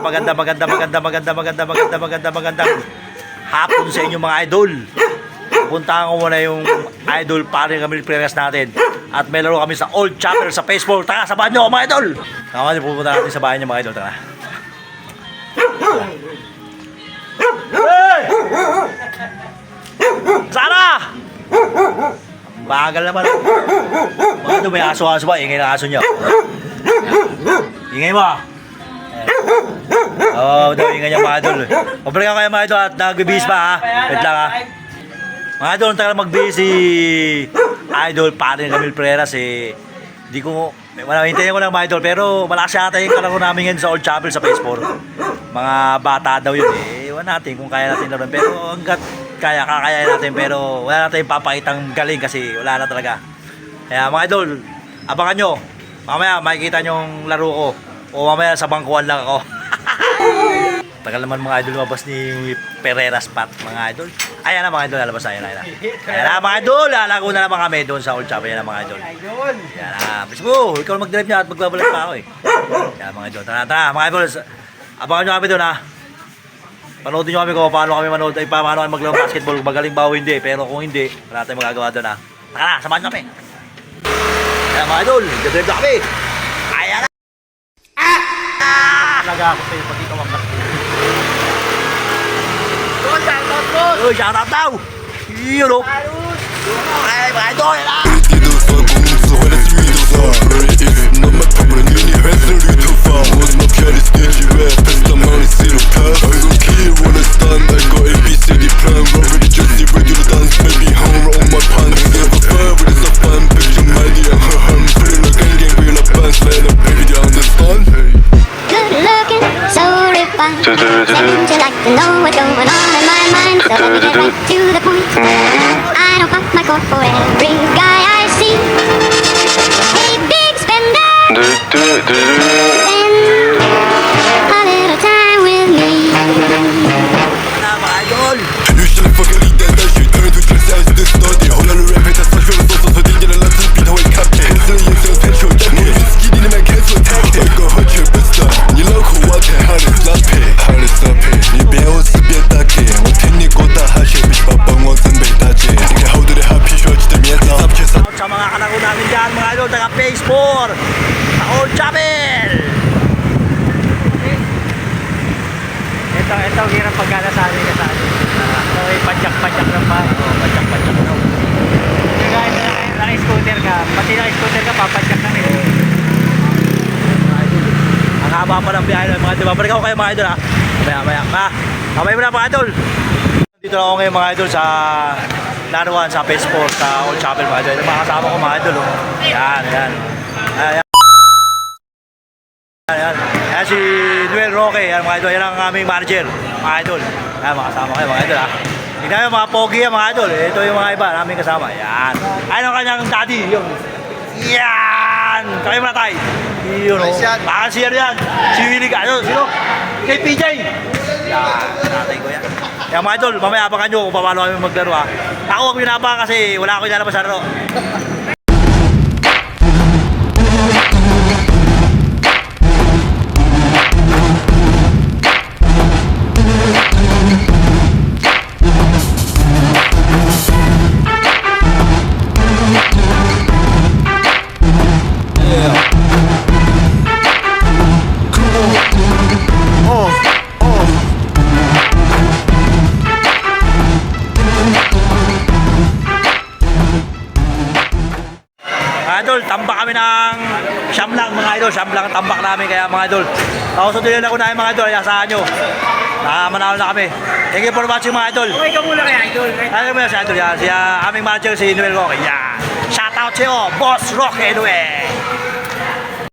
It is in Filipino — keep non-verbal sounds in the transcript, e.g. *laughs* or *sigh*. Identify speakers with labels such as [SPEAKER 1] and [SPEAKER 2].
[SPEAKER 1] Maganda, maganda, maganda, maganda, maganda, maganda, maganda, maganda. Hapon sa inyo mga idol. Puntahan ko muna yung idol pare kami prayers natin. At may laro kami sa Old Chapel sa Facebook. Tara, samahan nyo mga idol. Tama niyo, pupunta natin sa bahay niyo mga idol. Tara. Hey! Ang Bagal naman. Mga idol, may aso-aso ba? Ingay ng aso niyo. Ingay mo. Oo, oh, daw ingay niya mga idol. Pabalikan kayo mga idol at nagbibihis pa ha. Wait lang ha. Mga idol, tagal magbihis si idol pare ni Camille Pereras eh. Di ko, wala, hintayin ko lang mga idol. Pero malakas yata yung kalaro namin ngayon sa Old Chapel sa PS4. Mga bata daw yun eh. Ewan natin kung kaya natin laruan. Pero hanggat kaya, kakaya natin. Pero wala natin papakitang galing kasi wala na talaga. Kaya mga idol, abangan nyo. Mamaya makikita nyo yung laro ko. O mamaya sa bangkuan lang ako. *laughs* Tagal naman mga idol lumabas ni Pereras Pat, mga idol. Ayan na mga idol, lalabas na, ayan na. Ayan na, ayan na mga idol, lalago na naman kami doon sa Old Chapel, ayan na mga idol. Ayan na, bis mo, ikaw na mag-drive niya at magbabalik pa ako eh. Ayan mga idol, tara, tara, mga idol, abangan nyo kami doon ha. Panoodin nyo kami kung paano kami manood, ay paano kami maglaro basketball, kung magaling ba o hindi, pero kung hindi, wala tayong magagawa doon ha. Tara, samahan nyo kami. Ayan mga idol, nag-drive na kami. Talaga ako sa'yo pag ikaw ang
[SPEAKER 2] Boss, shoutout, boss.
[SPEAKER 1] Uy, shout out daw! Yun o! Ay, mga idol, yan
[SPEAKER 3] do do. To the point.
[SPEAKER 1] do. Shout sa mga kalaro namin dyan, mga idol, taga Phase 4 sa Old Chapel!
[SPEAKER 2] Ito, ito, ang hirap pagka nasabi ka sa atin. So, may padyak-padyak ng pa.
[SPEAKER 1] Oh, pacak-pacak daw.
[SPEAKER 2] Kaya na, naka-scooter ka, pati naka-scooter ka, papadyak na rin.
[SPEAKER 1] Ang haba pa ng biyahe mga idol. Babalik ako kayo mga idol ha. Maya, maya. Ha? Kamay mo na mga idol. Dito na ako ngayon mga idol sa Laruan sa Phase 4 sa Old Chapel mga idol. Yung mga kasama ko mga idol. Oh. Yan, yan. Ayan. Ayan. Ayan si Noel Roque. Yan mga idol. Yan ang aming manager. Mga idol. Ayan mga kasama kayo mga idol ha. Tignan nyo mga pogi yan mga idol. Ito yung mga iba namin kasama. Yan. Ayun ang kanyang daddy. Yung yan! Kami muna tayo. Yun o.
[SPEAKER 2] Nice yan.
[SPEAKER 1] Baka si ano yan. Si Willie Ano? Sino? Kay PJ. Yan. Tatay ko yan. Yan mga idol, mamaya abangan nyo kung paano kami maglaro ha. Ako huwag binabang kasi wala ako ilalabas sa laro. Idol, tambak kami ng siyam lang mga idol. Siyam lang ang tambak namin kaya mga idol. Ako sa tuloy na mga idol, ayasahan nyo. Nakamanalo na kami. Thank you for watching mga idol.
[SPEAKER 2] Okay ka muna kay Idol.
[SPEAKER 1] Ano yan si idol yan? Si ah, aming manager si Noel Roque. Yan. Shout out sa'yo, Boss Roque Noel.